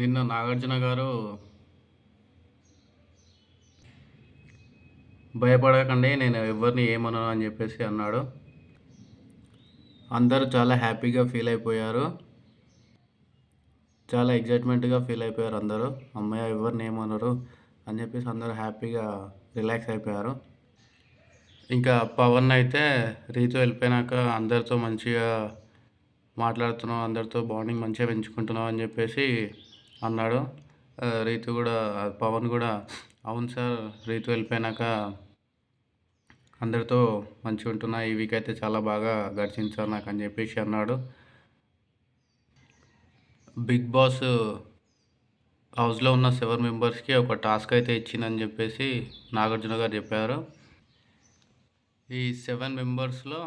నిన్న నాగార్జున గారు భయపడకండి నేను ఎవరిని ఏమనను అని చెప్పేసి అన్నాడు. అందరూ చాలా హ్యాపీగా ఫీల్ అయిపోయారు. చాలా ఎగ్జైట్మెంట్గా ఫీల్ అయిపోయారు అందరూ. అమ్మయ్య ఎవరిని ఏమన్నారు అని చెప్పేసి అందరూ హ్యాపీగా రిలాక్స్ అయిపోయారు. ఇంకా పవన్ అయితే రీతో వెళ్ళిపోయినాక అందరితో మంచిగా మాట్లాడుతున్నావు అందరితో బాండింగ్ మంచిగా పెంచుకుంటున్నావు అని చెప్పేసి అన్నాడు. రీతు కూడా పవన్ కూడా అవును సార్ రీతు వెళ్ళిపోయినాక అందరితో మంచిగా ఉంటున్నా ఈ వీక్ అయితే చాలా బాగా గడిచింది సార్ నాకు అని చెప్పేసి అన్నాడు. బిగ్ బాస్ హౌస్లో ఉన్న సెవెన్ మెంబర్స్కి ఒక టాస్క్ అయితే ఇచ్చిందని చెప్పేసి నాగార్జున గారు చెప్పారు. ఈ సెవెన్ మెంబర్స్లో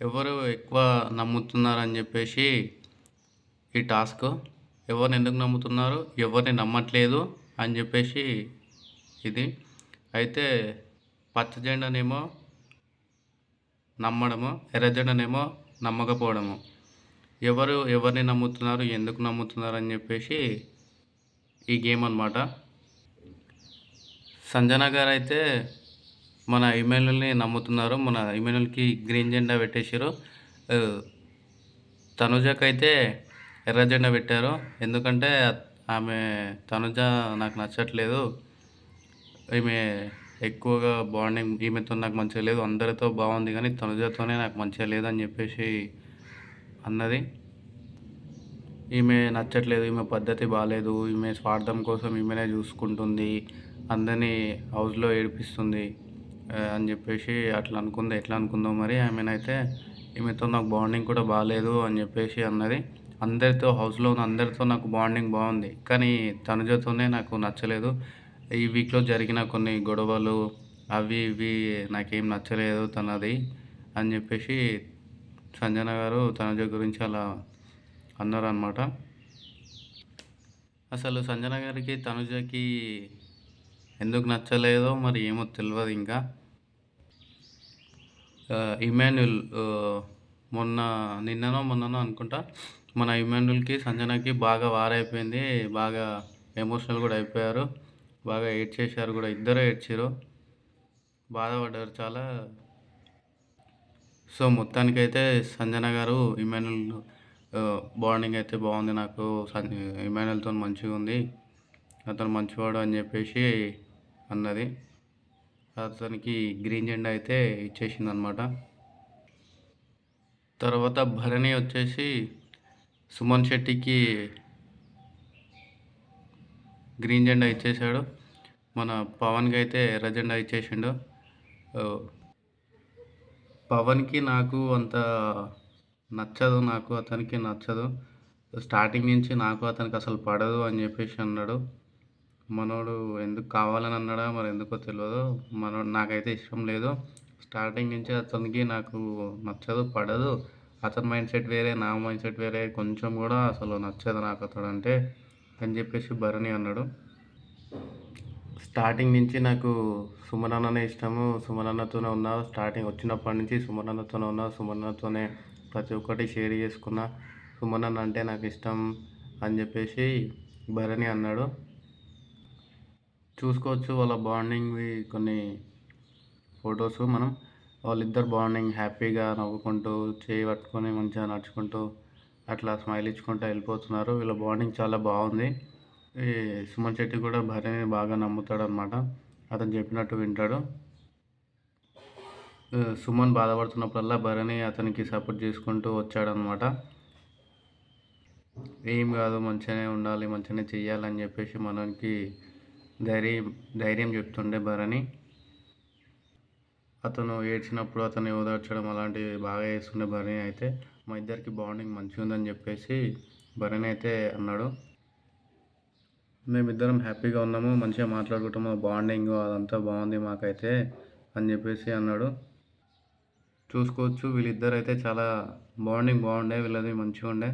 ఎవరు ఎక్కువ నమ్ముతున్నారని చెప్పేసి ఈ టాస్క్ ఎవరిని ఎందుకు నమ్ముతున్నారు ఎవరిని నమ్మట్లేదు అని చెప్పేసి ఇది. అయితే పచ్చ జెండానేమో నమ్మడము ఎర్ర జెండానేమో నమ్మకపోవడము. ఎవరు ఎవరిని నమ్ముతున్నారు ఎందుకు నమ్ముతున్నారు అని చెప్పేసి ఈ గేమ్ అనమాట సంజన గారు అయితే మన ఇమెయిల్ని నమ్ముతున్నారు మన ఇమెయిల్కి గ్రీన్ జెండా పెట్టేసారు తనుజకైతే అయితే ఎర్ర జెండా పెట్టారు. ఎందుకంటే ఆమె తనుజ నాకు నచ్చట్లేదు. ఈమె ఎక్కువగా బాండింగ్ ఈమెతో నాకు మంచిగా లేదు. అందరితో బాగుంది కానీ తనుజతోనే నాకు మంచిగా లేదు అని చెప్పేసి అన్నది. ఈమె నచ్చట్లేదు ఈమె పద్ధతి బాగాలేదు ఈమె స్వార్థం కోసం ఈమెనే చూసుకుంటుంది అందరినీ హౌస్లో ఏడిపిస్తుంది అని చెప్పేసి అట్లా అనుకుంది. ఎట్లా అనుకుందో మరి ఆమెనైతే ఈమెతో నాకు బాండింగ్ కూడా బాగాలేదు అని చెప్పేసి అన్నది. అందరితో హౌస్లో ఉన్న అందరితో నాకు బాండింగ్ బాగుంది. కానీ తనుజతోనే నాకు నచ్చలేదు. ఈ వీక్లో జరిగిన కొన్ని గొడవలు అవి ఇవి నాకేం నచ్చలేదు తనది అని చెప్పేసి సంజన గారు తనుజ గురించి అలా అన్నారు అనమాట అసలు సంజన గారికి తనుజకి ఎందుకు నచ్చలేదో మరి ఏమో తెలియదు ఇంకా. ఇమాన్యుల్ మొన్న నిన్ననో మొన్ననో అనుకుంటా మన ఇమాన్యుల్కి సంజనకి బాగా వారైపోయింది బాగా ఎమోషనల్ కూడా అయిపోయారు. బాగా ఏడ్చేశారు కూడా. ఇద్దరు ఏడ్చారు బాధపడ్డారు చాలా. సో మొత్తానికైతే సంజన గారు ఇమాన్యుల్ బాండింగ్ అయితే బాగుంది నాకు. సం ఇమాన్యుల్తో మంచిగా ఉంది. అతను మంచివాడు అని చెప్పేసి అన్నది. అతనికి గ్రీన్ జెండా అయితే ఇచ్చేసింది అనమాట తర్వాత భరణి వచ్చేసి సుమన్ శెట్టికి గ్రీన్ జెండా ఇచ్చేసాడు మన పవన్కి అయితే ఎర్ర జెండా ఇచ్చేసిండు. పవన్కి నాకు అంత నచ్చదు నాకు అతనికి నచ్చదు. స్టార్టింగ్ నుంచి నాకు అతనికి అసలు పడదు అని చెప్పేసి అన్నాడు. మనోడు ఎందుకు కావాలని అన్నాడా మరి ఎందుకో తెలియదు మనోడు నాకైతే ఇష్టం లేదు. స్టార్టింగ్ నుంచి అతనికి నాకు నచ్చదు పడదు. అతని మైండ్ సెట్ వేరే నా మైండ్ సెట్ వేరే. కొంచెం కూడా అసలు నచ్చదు నాకు అతడు అంటే అని చెప్పేసి భరణి అన్నాడు. స్టార్టింగ్ నుంచి నాకు సుమన్ అన్ననే ఇష్టము. సుమన్ అన్నతోనే ఉన్నా స్టార్టింగ్ వచ్చినప్పటి నుంచి సుమన్ అన్నతోనే ఉన్నా సుమన్ అన్నతోనే ప్రతి ఒక్కటి షేర్ చేసుకున్నా. సుమన్ అన్న అంటే నాకు ఇష్టం అని చెప్పేసి భరణి అన్నాడు. చూసుకోవచ్చు వాళ్ళ బాండింగ్ కొన్ని ఫొటోస్ మనం వాళ్ళిద్దరు బాండింగ్ హ్యాపీగా నవ్వుకుంటూ చేయి పట్టుకొని మంచిగా నడుచుకుంటూ అట్లా స్మైల్ ఇచ్చుకుంటూ వెళ్ళిపోతున్నారు. వీళ్ళ బాండింగ్ చాలా బాగుంది. ఈ సుమన్ శెట్టి కూడా భార్యని బాగా నమ్ముతాడు అనమాట అతను చెప్పినట్టు వింటాడు. సుమన్ బాధపడుతున్నప్పుడల్లా భరణి అతనికి సపోర్ట్ చేసుకుంటూ వచ్చాడనమాట ఏం కాదు మంచిగానే ఉండాలి మంచిగానే చెయ్యాలని చెప్పేసి మనకి ధైర్యం ధైర్యం చెప్తుండే భరణి అతను ఏడ్చినప్పుడు అతను ఓదార్చడం అలాంటివి బాగా చేస్తుండే భరణి అయితే మా ఇద్దరికి బాండింగ్ మంచిగా ఉందని చెప్పేసి భరణి అయితే అన్నాడు. మేమిద్దరం హ్యాపీగా ఉన్నాము మంచిగా మాట్లాడుకుంటాము బాండింగ్ అదంతా బాగుంది మాకైతే అని చెప్పేసి అన్నాడు. చూసుకోవచ్చు వీళ్ళిద్దరైతే అయితే చాలా బాండింగ్ బాగుండే వీళ్ళది మంచిగా ఉండే.